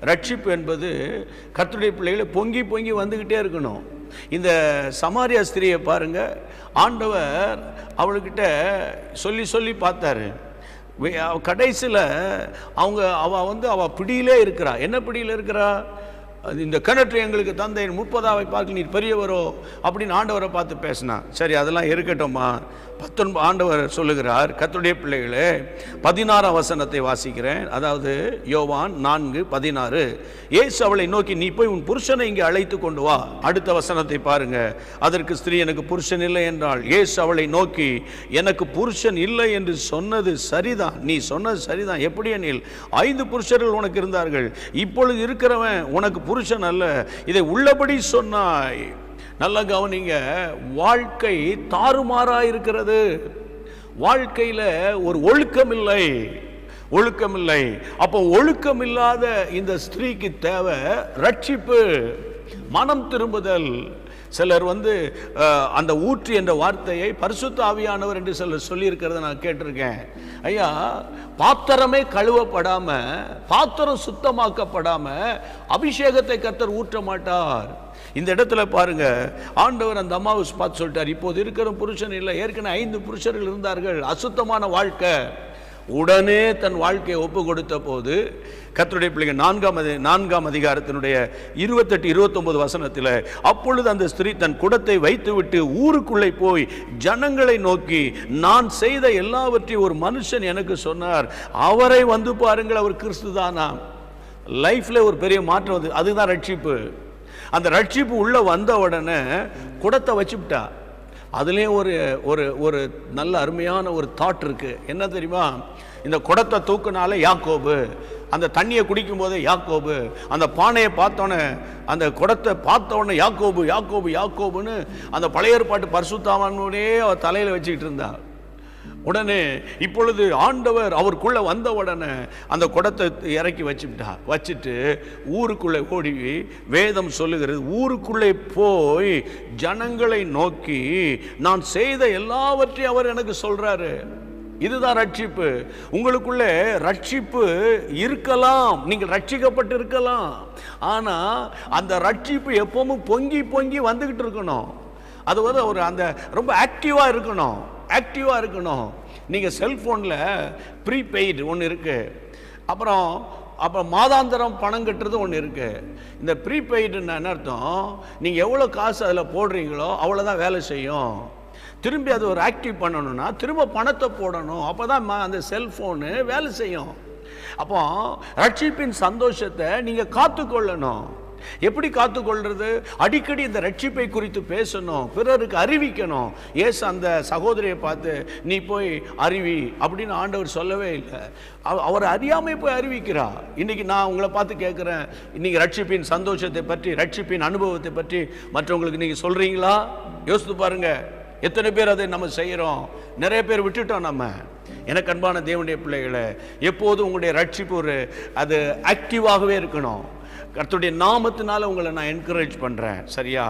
ரட்சிப்பு என்பது கத்துடைய பிள்ளைகளை பொங்கி பொங்கி வந்துக்கிட்டே இருக்கணும். இந்த சமாரியா ஸ்திரியை பாருங்க ஆண்டவர் அவளுக்கிட்ட சொல்லி சொல்லி பார்த்தாரு. கடைசியில் அவங்க அவள் வந்து அவள் பிடியிலே இருக்கிறா. என்ன பிடியில் இருக்கிறா? அது இந்த கிணற்று எங்களுக்கு தந்தை முப்பதாவை பார்க்க நீர் பெரியவரோ அப்படின்னு ஆண்டவரை பார்த்து பேசினா சரி அதெல்லாம் இருக்கட்டும்மா. பத்தொன்பது ஆண்டவர் சொல்லுகிறார் கத்துடைய பிள்ளைகளே பதினாறாம் வசனத்தை வாசிக்கிறேன். அதாவது யோவான் நான்கு பதினாறு. ஏசு அவளை நோக்கி நீ போய் உன் புருஷனை இங்கே அழைத்து கொண்டு வா. அடுத்த வசனத்தை பாருங்க. அதற்கு ஸ்திரீ எனக்கு புருஷன் இல்லை என்றால் ஏசு அவளை நோக்கி எனக்கு புருஷன் இல்லை என்று சொன்னது சரிதான். நீ சொன்னது சரிதான். எப்படி எனில் ஐந்து புருஷர்கள் உனக்கு இருந்தார்கள். இப்பொழுது இருக்கிறவன் உனக்கு புருஷன் அல்ல இதை உள்ளபடி சொன்னாய். நல்ல கவனிங்க வாழ்க்கை தாறுமாறா இருக்கிறது. வாழ்க்கையில் ஒரு ஒழுக்கம் இல்லை ஒழுக்கம் இல்லை அப்போ ஒழுக்கம் இல்லாத இந்த ஸ்திரீக்கு தேவை ரட்சிப்பு மனம் திரும்புதல். சிலர் வந்து அந்த ஊற்று என்ற வார்த்தையை பரிசுத்த ஆவியானவர் என்று சிலர் சொல்லியிருக்கிறத நான் கேட்டிருக்கேன். ஐயா பாத்திரமே கழுவப்படாமல் பாத்திரம் சுத்தமாக்கப்படாமல் அபிஷேகத்தை கர்த்தர் ஊற்ற மாட்டார். இந்த இடத்துல பாருங்க ஆண்டவர் அந்த அம்மாவை பார்த்து சொல்லிட்டார் இப்போது இருக்கிற புருஷன் இல்லை ஏற்கனவே ஐந்து புருஷர்கள் இருந்தார்கள் அசுத்தமான வாழ்க்கை. உடனே தன் வாழ்க்கையை ஒப்பு கொடுத்த போது கத்தருடைய பிள்ளைங்க நான்காம் அதி நான்காம் அதிகாரத்தினுடைய இருபத்தெட்டு இருபத்தொன்பது வசனத்தில் அப்பொழுது அந்த ஸ்திரீ தன் குடத்தை வைத்துவிட்டு ஊருக்குள்ளே போய் ஜனங்களை நோக்கி நான் செய்த எல்லாவற்றையும் ஒரு மனுஷன் எனக்கு சொன்னார். அவரை வந்து பாருங்கள் அவர் கிறிஸ்து தானா? லைஃப்பில் ஒரு பெரிய மாற்றம் வந்து அதுதான் ரட்சிப்பு. அந்த ரட்சிப்பு உள்ளே வந்த உடனே குடத்தை வச்சுவிட்டா அதுலேயும் ஒரு ஒரு ஒரு நல்ல அருமையான ஒரு தாட் இருக்குது என்ன தெரியுமா? இந்த குடத்தை தூக்குனால யாக்கோபு அந்த தண்ணியை குடிக்கும் போதே யாக்கோபு அந்த பானையை பார்த்தோன்னே அந்த குடத்தை பார்த்தோன்னே யாக்கோபு யாக்கோபு யாக்கோபுன்னு அந்த பழைய ஏற்பாட்டு பரிசுத்தாமனோடே அவர் தலையில் வச்சுக்கிட்டு இருந்தாள் உடனே இப்பொழுது ஆண்டவர் அவருக்குள்ளே வந்த உடனே அந்த குடத்தை இறக்கி வச்சுட்டா வச்சுட்டு ஊருக்குள்ளே ஓடி வேதம் சொல்லுகிறது ஊருக்குள்ளே போய் ஜனங்களை நோக்கி நான் செய்த எல்லாவற்றையும் அவர் எனக்கு சொல்கிறாரு இதுதான் ரட்சிப்பு. உங்களுக்குள்ளே ரட்சிப்பு இருக்கலாம். நீங்கள் ரட்சிக்கப்பட்டு இருக்கலாம் ஆனால் அந்த ரட்சிப்பு எப்பவும் பொங்கி பொங்கி வந்துக்கிட்டு இருக்கணும். அது வந்து ஒரு அந்த ரொம்ப ஆக்டிவாக இருக்கணும். ஆக்டிவாக இருக்கணும். நீங்கள் செல்ஃபோனில் ப்ரீபெய்டு ஒன்று இருக்குது அப்புறம் அப்புறம் மாதாந்திரம் பணம் கட்டுறது ஒன்று இருக்குது இந்த ப்ரீபெய்டுன்னு என்ன அர்த்தம்? நீங்கள் எவ்வளோ காசு அதில் போடுறீங்களோ அவ்வளோதான் வேலை செய்யும். திரும்பி அது ஒரு ஆக்டிவ் பண்ணணும்னா திரும்ப பணத்தை போடணும். அப்போ தான் அந்த செல்ஃபோனு வேலை செய்யும். அப்போ ரட்சிப்பின் சந்தோஷத்தை நீங்கள் காத்துக்கொள்ளணும். எப்படி காத்துக்கொள்றது? அடிக்கடி இந்த ரட்சிப்பை குறித்து பேசணும் பிறருக்கு அறிவிக்கணும். ஏசு அந்த சகோதரியை பார்த்து நீ போய் அறிவி அப்படின்னு ஆண்டவர் சொல்லவே இல்லை. அவ- அவர் அறியாமை போய் அறிவிக்கிறா. இன்னைக்கு நான் உங்களை பார்த்து கேட்குறேன் இன்னைக்கு ரட்சிப்பின் சந்தோஷத்தை பற்றி ரட்சிப்பின் அனுபவத்தை பற்றி மற்றவங்களுக்கு நீங்கள் சொல்றீங்களா? யோசித்து பாருங்க. எத்தனை பேர் அதை நம்ம செய்கிறோம் நிறைய பேர் விட்டுட்டோம் நம்ம. எனக்கு அன்பான தேவனுடைய பிள்ளைகளை எப்போதும் உங்களுடைய ரட்சிப்பு ஒரு அது ஆக்டிவாகவே இருக்கணும். கர்த்தருடைய நாமத்தினால உங்களை நான் என்கரேஜ் பண்ணுறேன் சரியா?